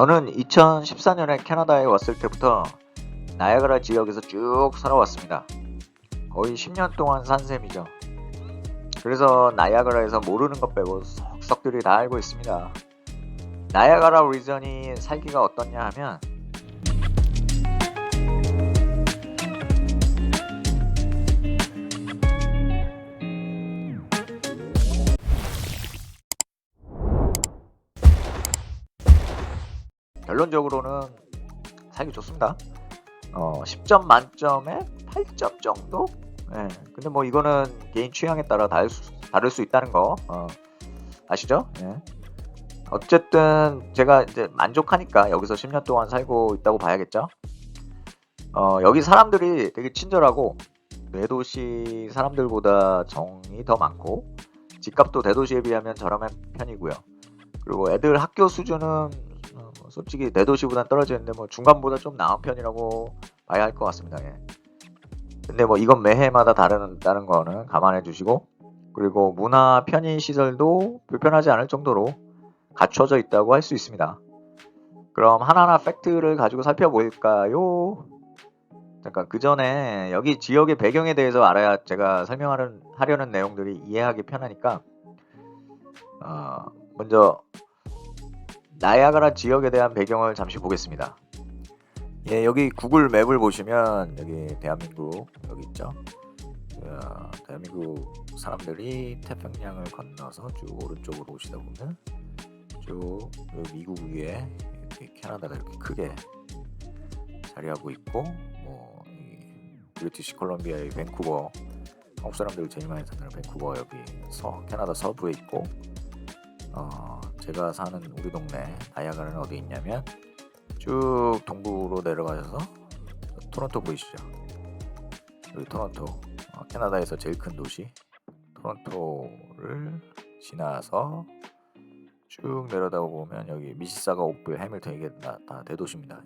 저는 2014년에 캐나다에 왔을 때부터 나야가라 지역에서 쭉 살아왔습니다. 거의 10년 동안 산 셈이죠. 그래서 나야가라에서 모르는 것 빼고 속속들이 다 알고 있습니다. 나야가라 리전이 살기가 어떻냐 하면 결론적으로는 살기 좋습니다. 어, 10점 만점에 8점 정도? 예. 근데 뭐 이거는 개인 취향에 따라 다를 수, 다를 수 있다는 거 어, 아시죠? 예. 어쨌든 제가 이제 만족하니까 여기서 10년 동안 살고 있다고 봐야겠죠? 어, 여기 사람들이 되게 친절하고 대도시 사람들보다 정이 더 많고 집값도 대도시에 비하면 저렴한 편이고요. 그리고 애들 학교 수준은 솔직히 대도시보다 떨어져 있는데 뭐 중간보다 좀 나은 편이라고 봐야 할 것 같습니다. 예. 근데 뭐 이건 매해마다 다르다는 거는 감안해 주시고 그리고 문화 편의 시설도 불편하지 않을 정도로 갖춰져 있다고 할 수 있습니다. 그럼 하나하나 팩트를 가지고 살펴볼까요? 잠깐 그 전에 여기 지역의 배경에 대해서 알아야 제가 설명하는 하려는 내용들이 이해하기 편하니까 어, 먼저 나야가라 지역에 대한 배경을 잠시 보겠습니다. 예, 여기 구글 맵을 보시면 여기 대한민국 여기 있죠. 어, 대한민국 사람들이 태평양을 건너서 쭉 오른쪽으로 오시다 보면 쭉 여기 미국 위에 이렇게 캐나다가 이렇게 크게 자리하고 있고 뭐이 브리티시 콜롬비아의 밴쿠버 한국 사람들 제일 많이 사는 밴쿠버 여기 서 캐나다 서부에 있고 어, 제가 사는 우리 동네 나야가라는 어디 있냐면 쭉 동부로 내려가셔서 토론토 보이시죠? 여기 토론토 어, 캐나다에서 제일 큰 도시 토론토를 지나서 쭉 내려다 보면 여기 미시사가 오프 해밀턴 이게 다, 다 대도시입니다.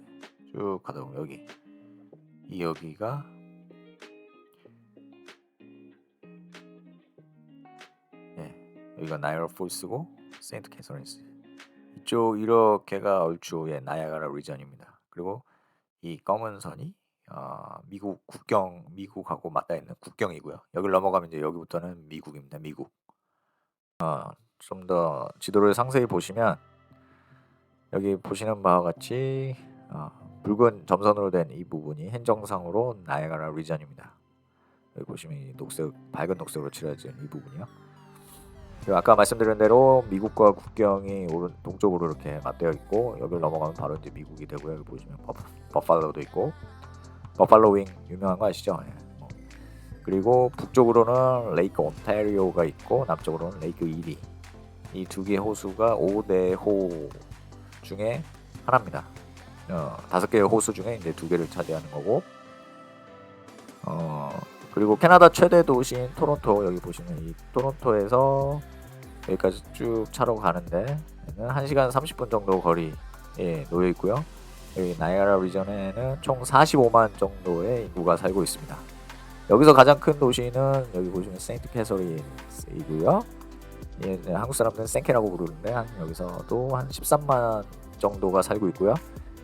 쭉 가다 보면 여기 이 여기가 예 여기가 나이라 폴스고 세인트 캐서린스 이쪽 이렇게가 얼추 예, 나야가라 리전입니다. 그리고 이 검은 선이 어, 미국 국경 미국하고 맞닿아 있는 국경이고요. 여기를 넘어가면 이제 여기부터는 미국입니다. 미국. 어, 좀 더 지도를 상세히 보시면 여기 보시는 바와 같이 어, 붉은 점선으로 된 이 부분이 행정상으로 나야가라 리전입니다. 여기 보시면 이 녹색 밝은 녹색으로 칠해진 이 부분이요. 아까 말씀드린 대로 미국과 국경이 오른 동쪽으로 이렇게 맞대어 있고 여기를 넘어가면 바로 이제 미국이 되고요. 여기 보시면 버, 버팔로도 있고 버팔로 윙 유명한 거 아시죠? 예. 뭐. 그리고 북쪽으로는 레이크 온타리오가 있고 남쪽으로는 레이크 이리 이 두 개의 호수가 5대 호 중에 하나입니다. 어, 다섯 개의 호수 중에 이제 두 개를 차지하는 거고 어, 그리고 캐나다 최대 도시인 토론토 여기 보시면 이 토론토에서 여기까지 쭉 차로 가는데 1시간 30분 정도 거리에 놓여 있고요. 여기 나이아라 리전에는 총 45만 정도의 인구가 살고 있습니다. 여기서 가장 큰 도시는 여기 보시면 세인트 캐서린이고요. 예, 네, 한국 사람들은 생케라고 부르는데 한 여기서도 한 13만 정도가 살고 있고요.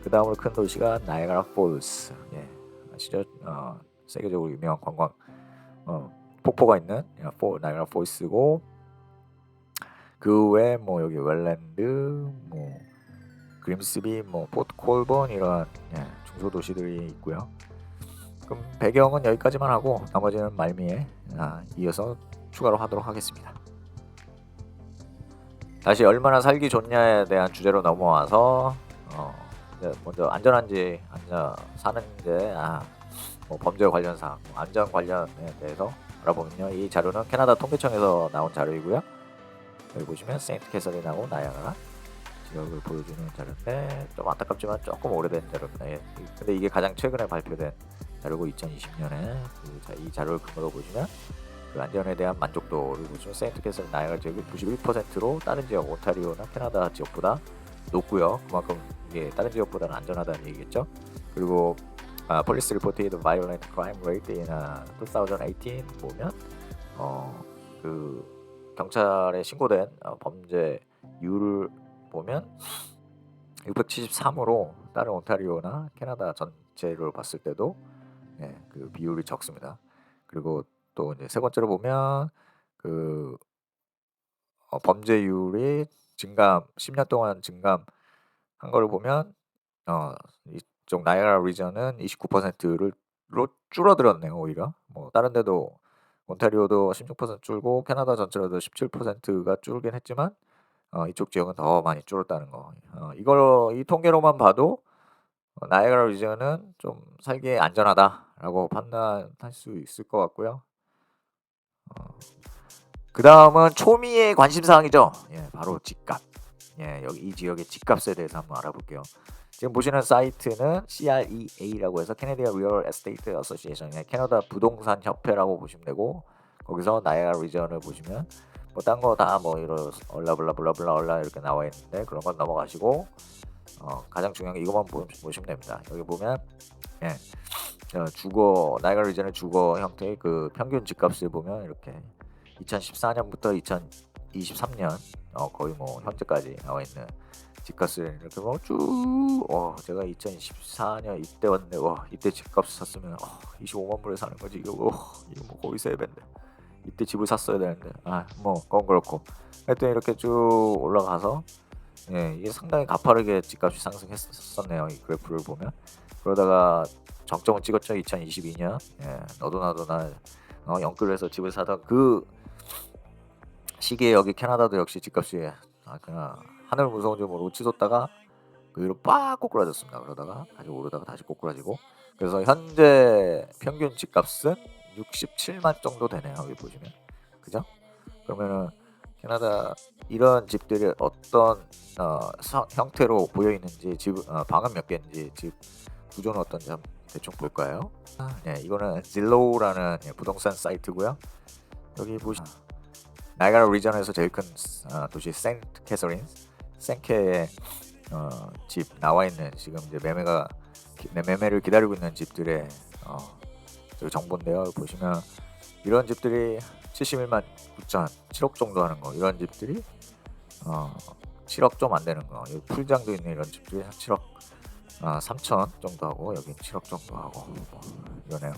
그 다음으로 큰 도시가 나이아가라 폴스. 예, 아시죠? 어, 세계적으로 유명한 관광 어, 폭포가 있는 포, 나이아가라 폴스고 그 외에 뭐 여기 웰랜드, 뭐 그림스비, 뭐 포트 콜본 이런 예, 중소 도시들이 있고요. 그럼 배경은 여기까지만 하고 나머지는 말미에 아, 이어서 추가로 하도록 하겠습니다. 다시 얼마나 살기 좋냐에 대한 주제로 넘어와서 어, 먼저 안전한지 안전 사는데 아, 뭐 범죄 관련 사항, 뭐 안전 관련에 대해서 알아보면요. 이 자료는 캐나다 통계청에서 나온 자료이고요. 여기 보시면 세인트 캐서린하고 나야가라 지역을 보여주는 자료인데 좀 안타깝지만 조금 오래된 자료입니다. 예. 근데 이게 가장 최근에 발표된 자료고 2020년에 그 자, 이 자료를 근거로 보시면 그 안전에 대한 만족도를 보시면 세인트 캐서린 나야가라 지역이 91%로 다른 지역 온타리오나 캐나다 지역보다 높고요. 그만큼 이게 다른 지역보다는 안전하다는 얘기겠죠. 그리고 아, Police reported violent crime rate in uh, 2018 보면 어, 그 경찰에 신고된 어, 범죄율을 보면 673으로 다른 온타리오나 캐나다 전체를 봤을 때도 예, 그 비율이 적습니다. 그리고 또 이제 세 번째로 보면 그 어, 범죄율이 증감 10년 동안 증감한 거를 보면 어, 이쪽 나이아가라 리전은 29%를 로 줄어들었네요 오히려 뭐 다른 데도 온타리오도 16% 줄고 캐나다 전체로도 17%가 줄긴 했지만 어, 이쪽 지역은 더 많이 줄었다는 거. 어, 이걸 이 통계로만 봐도 어, 나이아가라 리전은 좀 살기에 안전하다라고 판단할 수 있을 것 같고요. 어, 그 다음은 초미의 관심 사항이죠. 예, 바로 집값. 예, 여기 이 지역의 집값에 대해서 한번 알아볼게요. 지금 보시는 사이트는 CREA라고 해서 캐네디아 리얼 에스테이트 어소시에이션의 캐나다 부동산 협회라고 보시면 되고 거기서 나이아가라 리전을 보시면 뭐 딴 거 다 뭐 이런 얼라블라블라블라 얼라 이렇게 나와 있는데 그런 건 넘어가시고 어, 가장 중요한 게 이것만 보, 보시면 됩니다. 여기 보면 예, 어, 주거 나이아가라 리전의 주거 형태의 그 평균 집값을 보면 이렇게 2014년부터 2023년 어, 거의 뭐 현재까지 나와 있는 집값을 이렇게 뭐쭉 어, 제가 2014년 이때 왔는데 와 이때 집값 샀으면 어, 25만 불에 사는 거지. 이거 어, 이거 뭐 거의 세 배인데 이때 집을 샀어야 되는데. 아뭐 그건 그렇고. 하여튼 이렇게 쭉 올라가서 예, 이게 상당히 가파르게 집값이 상승했었네요 이 그래프를 보면. 그러다가 정점을 찍었죠 2022년. 예, 너도 나도 나 어, 영끌해서 집을 사던 그 시기에 여기 캐나다도 역시 집값이 아, 그냥 하늘 무서운 줄 모르고 치솟다가 그 위로 빡 꼬꾸라졌습니다. 그러다가 다시 오르다가 다시 꼬꾸라지고 그래서 현재 평균 집값은 67만 정도 되네요. 여기 보시면 그죠? 그러면은 캐나다 이런 집들이 어떤 어, 서, 형태로 보여 있는지 집 어, 방은 몇 개인지 집 구조는 어떤지 대충 볼까요? 아, 네, 이거는 질로우라는 예, 부동산 사이트고요. 여기 보시 나이가라 리전에서 제일 큰 어, 도시 센트 캐서린 센케의 어, 집 나와 있는 지금 이제 매매가 기- 매매를 기다리고 있는 집들의 어, 저기 정보인데요. 보시면 이런 집들이 71만 9천 7억 정도 하는 거 이런 집들이 어, 7억 좀 안 되는 거 풀장도 있는 이런 집들이 한 7억 아, 3천 정도 하고 여기 7억 정도 하고 뭐 이러네요.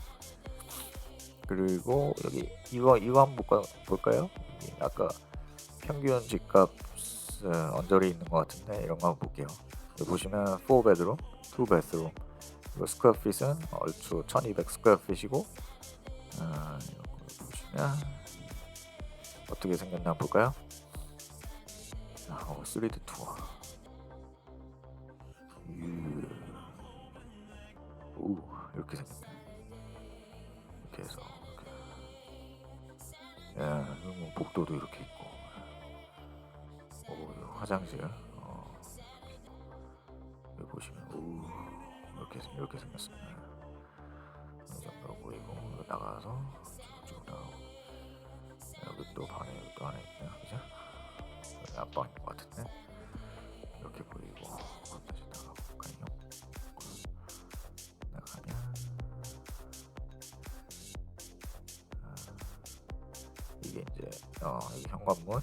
그리고 여기 이거 이거 한번 볼까, 볼까요? 아까 평균 집값 어, 언저리 있는 것 같은데 이런 거 한번 볼게요. 보시면 4bedroom, 2bathroom 이거 스퀘어 핏은 얼추 1200 스퀘어 핏이고 어, 보시면 어떻게 생겼나 한번 볼까요? 아, 어, 3D 투어 유. 오 이렇게 생겼네 이렇게 해서 이렇게. 예, 그리고 뭐 복도도 이렇게 있고 화장실. 어, 여기 보시면 오 이렇게 생- 이렇게 생겼습니다. 이 정도 보이고 나가서 쭉 나오고. 여기 또 방에 또 하나 있네요. 그죠? 여기 것 같은데? 이렇게 보이고 다시 나가볼까요? 나가면. 아, 이게 이제 어, 여기 현관문.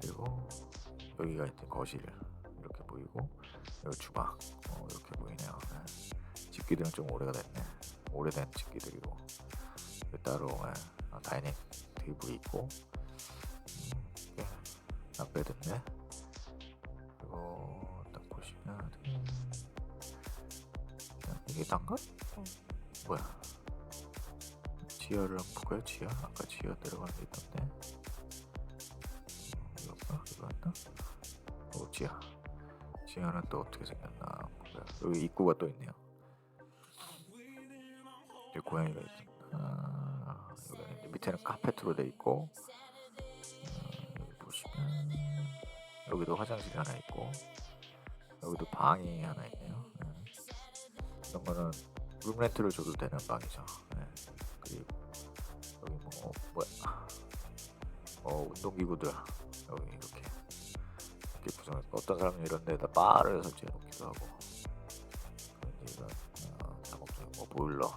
그리고 여기가 이제 거실 이렇게 보이고 여기 주방 어, 이렇게 보이네요. 네. 집기들은 좀 오래가 됐네. 오래된 집기들이고 따로 예, 어, 다이닝 테이블이 있고 음, 예, 나베드인데 그리고 딱 보시면 음, 이게 단가? 뭐야? 지하를 한번 볼까요? 지하? 아까 지하 내려가는 게 있던데 지하. 지하는 또 어떻게 생겼나? 여기 입구가 또 있네요. 여기 고양이가 있습니다. 아, 밑에는 카페트로 돼 있고 어, 여기 보시면 여기도 화장실이 하나 있고 여기도 방이 하나 있네요. 네. 이런 거는 룸렌트를 줘도 되는 방이죠. 네. 그리고 여기 뭐 뭐야. 어 운동기구들. 여기 이렇게 구성해 어떤 사람은 이런 데다 바를 설치해 놓기도 하고. 이런 작업장 어, 뭐 보일러.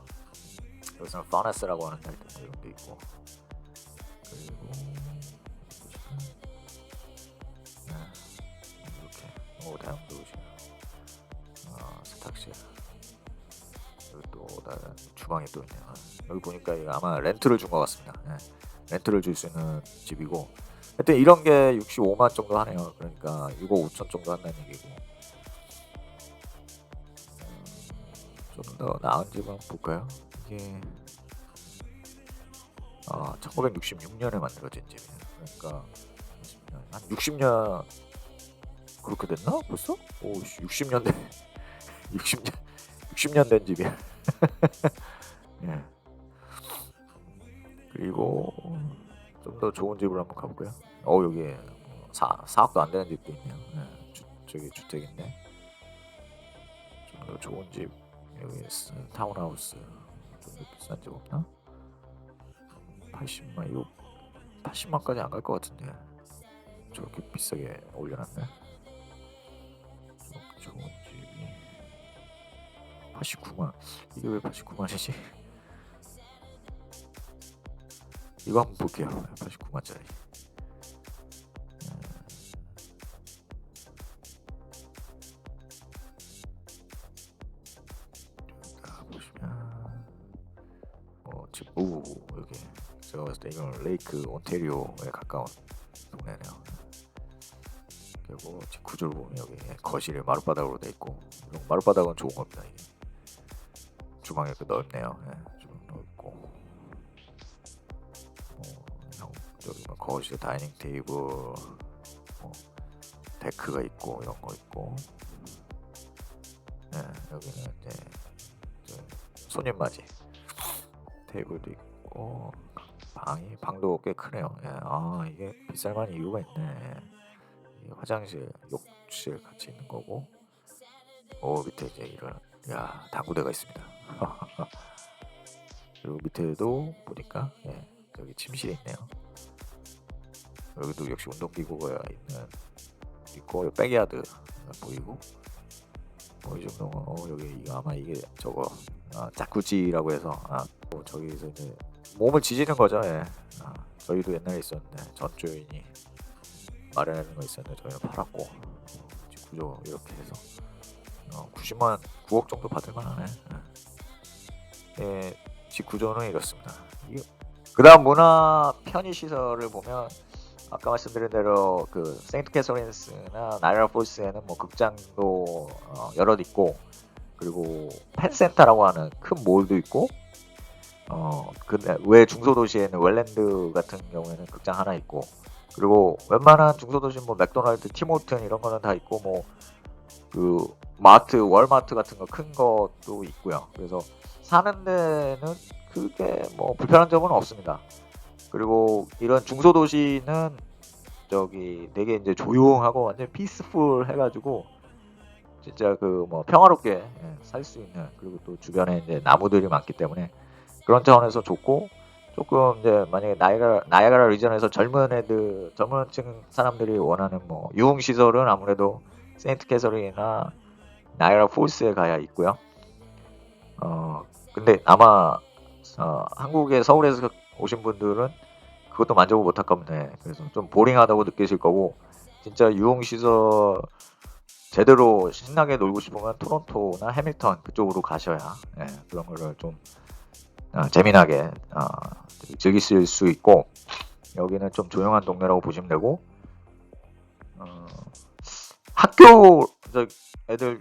그 여기서는 파네스라고 하는 데도 이런 게 있고. 그리고 네. 이렇게. 오 다양한 도시 어, 세탁실 그리고 또 다른 주방이 또 있네요. 여기 보니까 아마 렌트를 준 것 같습니다. 네. 렌트를 줄 수 있는 집이고. 하여튼 이런 게 65만 정도 하네요. 그러니까 이거 5천 정도 한다는 얘기고 좀 더 나은 집 한번 볼까요? 이게 아 1966년에 만들어진 집이에요. 그러니까 한 60년 그렇게 됐나 벌써? 오 60년 된 60년 60년 된 집이야. 예. 그리고 좀 더 좋은 집으로 한번 가볼까요? 어 여기 뭐 사 사업도 안 되는 집도 있네요. 예. 주, 저기 주택인데 좀더 좋은 집 여기. 타운하우스 좀더 비싼 집 없나? 80만 이거 80만까지 안 갈 것 같은데 저렇게 비싸게 올려놨네. 좀 좋은 집이 89만 이게 왜 89만이지? 이거 한번 볼게요. 89만짜리. 때 이건 레이크 온테리오에 가까운 동네네요. 그리고 집 구조를 보면 여기 거실이 마룻바닥으로 돼 있고 마룻바닥은 좋은 겁니다. 이게. 주방이 이렇게 넓네요. 예, 좀 넓고 어, 형, 여기 뭐 거실 다이닝 테이블 뭐 데크가 있고 이런 거 있고 예, 여기는 이제 저 손님 맞이 테이블도 있고 방이 방도 꽤 크네요. 예, 아 이게 비쌀 만한 이유가 있네. 이 화장실, 욕실 같이 있는 거고, 오 밑에 이제 이런 야 당구대가 있습니다. 그리고 밑에도 보니까 예, 여기 침실이 있네요. 여기도 역시 운동기구가 있는 있고 백야드 보이고 뭐 이 정도 어 여기 아마 이게 저거 아, 자쿠지라고 해서 아, 뭐 저기서 이제 몸을 지지는 거죠. 예. 아, 저희도 옛날에 있었는데 전 주인이 마련하는 거 있었는데 저희는 팔았고 구조 이렇게 해서 어, 90만 9억 정도 받을 만하네. 예. 예, 집 구조는 이렇습니다. 그다음 문화 편의 시설을 보면 아까 말씀드린 대로 그 세인트 캐서린스나 나이라 폴스에는 뭐 극장도 어, 여럿 있고 그리고 펜센터라고 하는 큰 몰도 있고 어 근데 왜 중소도시에는 웰랜드 같은 경우에는 극장 하나 있고 그리고 웬만한 중소도시 뭐 맥도날드, 티모튼 이런 거는 다 있고 뭐 그 마트, 월마트 같은 거 큰 것도 있고요. 그래서 사는 데는 크게 뭐 불편한 점은 없습니다. 그리고 이런 중소도시는 저기 되게 이제 조용하고 완전 피스풀 해가지고 진짜 그 뭐 평화롭게 살 수 있는 그리고 또 주변에 이제 나무들이 많기 때문에 그런 차원에서 좋고 조금 이제 만약에 나이가 나이아가라 리전에서 젊은 애들 젊은 층 사람들이 원하는 뭐 유흥 시설은 아무래도 세인트 캐서린이나 나이아가라 폴스에 가야 있고요. 어 근데 아마 어, 한국에 서울에서 오신 분들은 그것도 만져보고 못할 겁니다. 예, 그래서 좀 보링하다고 느끼실 거고 진짜 유흥 시설 제대로 신나게 놀고 싶으면 토론토나 해밀턴 그쪽으로 가셔야 예, 그런 거를 좀 어, 재미나게 어, 즐기실 수 있고 여기는 좀 조용한 동네라고 보시면 되고 어, 학교 저 애들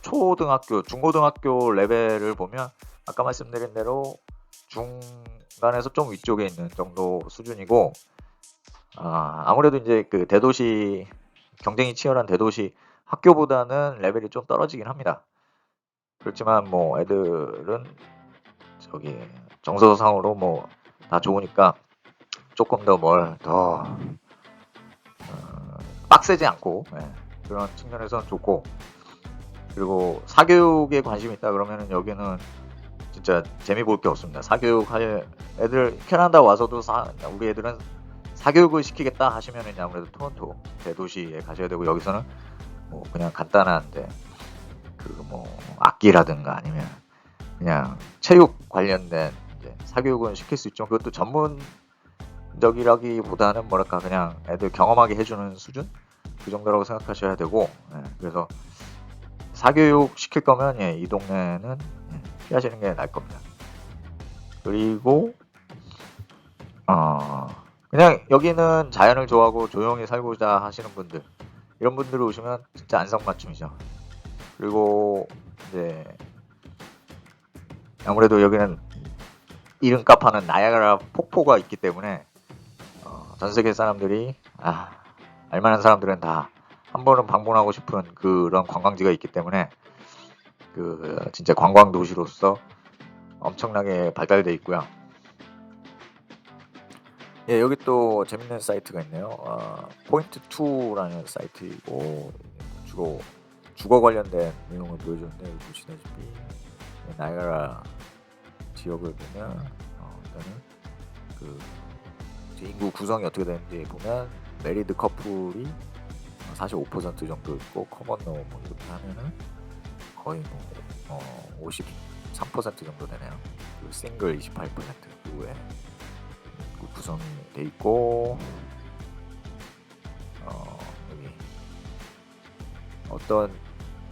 초등학교 중고등학교 레벨을 보면 아까 말씀드린 대로 중간에서 좀 위쪽에 있는 정도 수준이고 아, 아무래도 이제 그 대도시 경쟁이 치열한 대도시 학교보다는 레벨이 좀 떨어지긴 합니다. 그렇지만 뭐 애들은 저기 정서상으로 뭐 다 좋으니까 조금 더 뭘더 어, 빡세지 않고 예, 그런 측면에서는 좋고 그리고 사교육에 관심 있다 그러면은 여기는 진짜 재미 볼 게 없습니다. 사교육 할 애들 캐나다 와서도 사, 우리 애들은 사교육을 시키겠다 하시면 이제 아무래도 토론토 대도시에 가셔야 되고 여기서는 뭐 그냥 간단한데 그 뭐 악기라든가 아니면 그냥 체육 관련된 사교육은 시킬 수 있죠. 그것도 전문적이라기보다는 뭐랄까 그냥 애들 경험하게 해주는 수준 그 정도라고 생각하셔야 되고 예, 그래서 사교육 시킬 거면 예, 이 동네는 예, 피하시는 게 나을 겁니다. 그리고 어 그냥 여기는 자연을 좋아하고 조용히 살고자 하시는 분들 이런 분들이 오시면 진짜 안성맞춤이죠. 그리고 이제 아무래도 여기는 이름값 하는 나야가라 폭포가 있기 때문에 어, 전 세계 사람들이 아, 알만한 사람들은 다 한 번은 방문하고 싶은 그런 관광지가 있기 때문에 그 진짜 관광 도시로서 엄청나게 발달돼 있고요. 예, 여기 또 재밌는 사이트가 있네요. 어, 포인트 2라는 사이트이고 주로 주거 관련된 내용을 보여주는데 보시다시피 예, 나이가라 지역을 보면 어, 일단은 그 인구 구성이 어떻게 되는지 보면 메리드 커플이 45% 정도 있고 커먼 노 뭐 이렇게 하면은 거의 뭐 어, 53% 정도 되네요. 그리고 싱글 28% 그외 그 구성이 돼 있고 어, 여기 어떤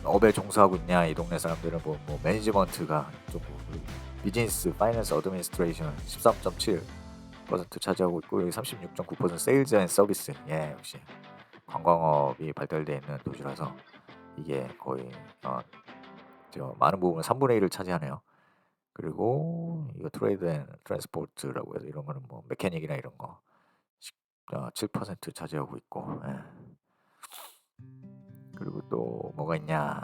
업에 종사하고 있냐 이 동네 사람들은 뭐, 뭐 매니지먼트가 좀 그리고 비즈니스 파이낸스 어드미니스트레이션 13.7% 차지하고 있고 여기 36.9% 세일즈 앤 서비스 예 역시 관광업이 발달되어 있는 도시라서 이게 거의 어, 저 많은 부분 3분의 1을 차지하네요. 그리고 이거 트레이드 앤 트랜스포트라고 해서 이런 거는 뭐 메케닉이나 이런 거 7% 차지하고 있고 예. 그리고 또 뭐가 있냐.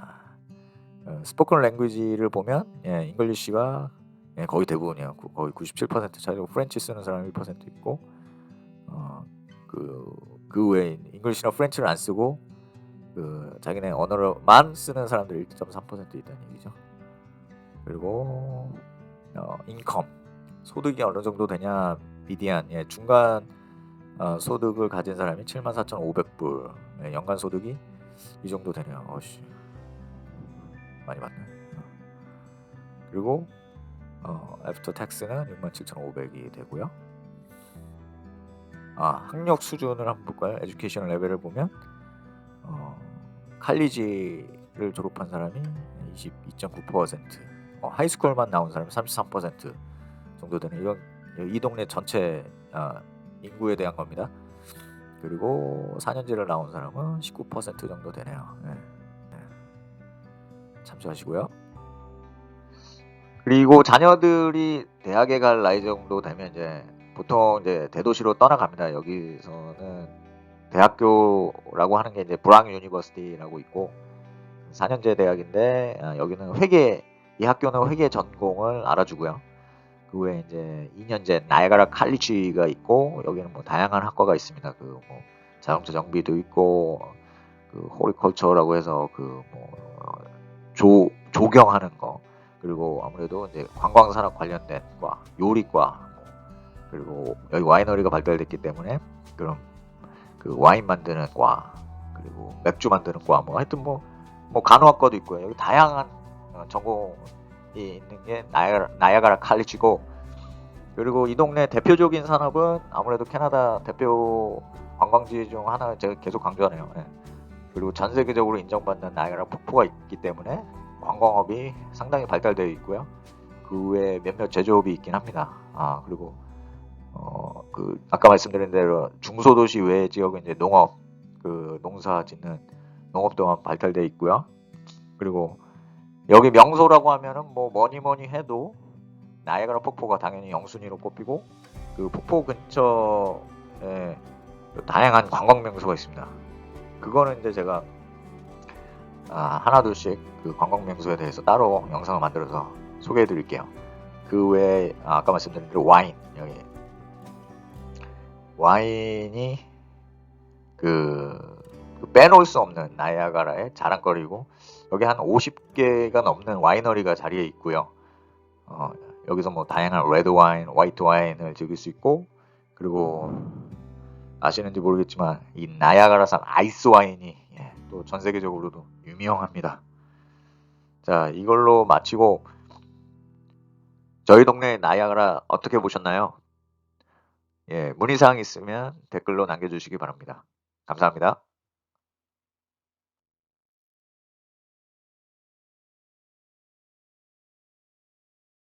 어, 스포큰 랭귀지를 보면 예, 잉글리시가 예, 거의 대부분이에요. 그- 거의 97% 차지하고 프렌치 쓰는 사람이 1% 있고 어, 그, 그 외에 잉글리시나 프렌치를 안 쓰고 그 자기네 언어로만 쓰는 사람들이 1.3% 있다는 얘기죠. 그리고 어, 인컴. 소득이 어느 정도 되냐 미디안. 예, 중간 어, 소득을 가진 사람이 74,500불. 예, 연간 소득이 이 정도 되네요. 어씨 많이 받네. 어. 그리고 어, 애프터 텍스는 67,500이 되고요. 아 학력 수준을 한번 볼까요? 에듀케이션 레벨을 보면 어, 칼리지를 졸업한 사람이 22.9%, 어, 하이스쿨만 나온 사람이 33% 정도 되는 이건 이 동네 전체 아, 인구에 대한 겁니다. 그리고 4년제를 나온 사람은 19% 정도 되네요. 네. 네. 참조하시고요. 그리고 자녀들이 대학에 갈 나이 정도 되면 이제 보통 이제 대도시로 떠나갑니다. 여기서는 대학교라고 하는 게 이제 브랑 유니버시티라고 있고 4년제 대학인데 아, 여기는 회계 이 학교는 회계 전공을 알아주고요. 그 외에 이제 2년제 나이가라 칼리지가 있고 여기는 뭐 다양한 학과가 있습니다. 그 뭐 자동차 정비도 있고 그 호리컬처라고 해서 그뭐조 조경하는 거 그리고 아무래도 이제 관광 산업 관련된 과 요리과 뭐 그리고 여기 와이너리가 발달됐기 때문에 그럼 그 와인 만드는 과 그리고 맥주 만드는 과 뭐 하여튼 뭐뭐 간호학과도 있고요. 여기 다양한 어, 전공이 있는 게 나야가라, 나야가라 칼리지고 그리고 이 동네 대표적인 산업은 아무래도 캐나다 대표 관광지 중 하나 제가 계속 강조하네요. 예. 그리고 전 세계적으로 인정받는 나야가라 폭포가 있기 때문에 관광업이 상당히 발달되어 있고요. 그 외에 몇몇 제조업이 있긴 합니다. 아 그리고 어 그 아까 말씀드린 대로 중소도시 외 지역은 이제 농업 그 농사 짓는 농업 또한 발달되어 있고요. 그리고 여기 명소라고 하면은 뭐 뭐니 뭐니 해도 나이아가라 폭포가 당연히 영순위로 꼽히고 그 폭포 근처에 다양한 관광 명소가 있습니다. 그거는 이제 제가 아, 하나둘씩 그 관광 명소에 대해서 따로 영상을 만들어서 소개해 드릴게요. 그 외에 아, 아까 말씀드린 대로 와인 여기 와인이 그, 그 빼놓을 수 없는 나이아가라의 자랑거리고 여기 한 50개가 넘는 와이너리가 자리에 있고요. 어, 여기서 뭐 다양한 레드 와인, 화이트 와인을 즐길 수 있고 그리고 아시는지 모르겠지만 이 나야가라산 아이스 와인이 예, 또전 세계적으로도 유명합니다. 자 이걸로 마치고 저희 동네 나야가라 어떻게 보셨나요? 예, 문의사항 있으면 댓글로 남겨주시기 바랍니다. 감사합니다.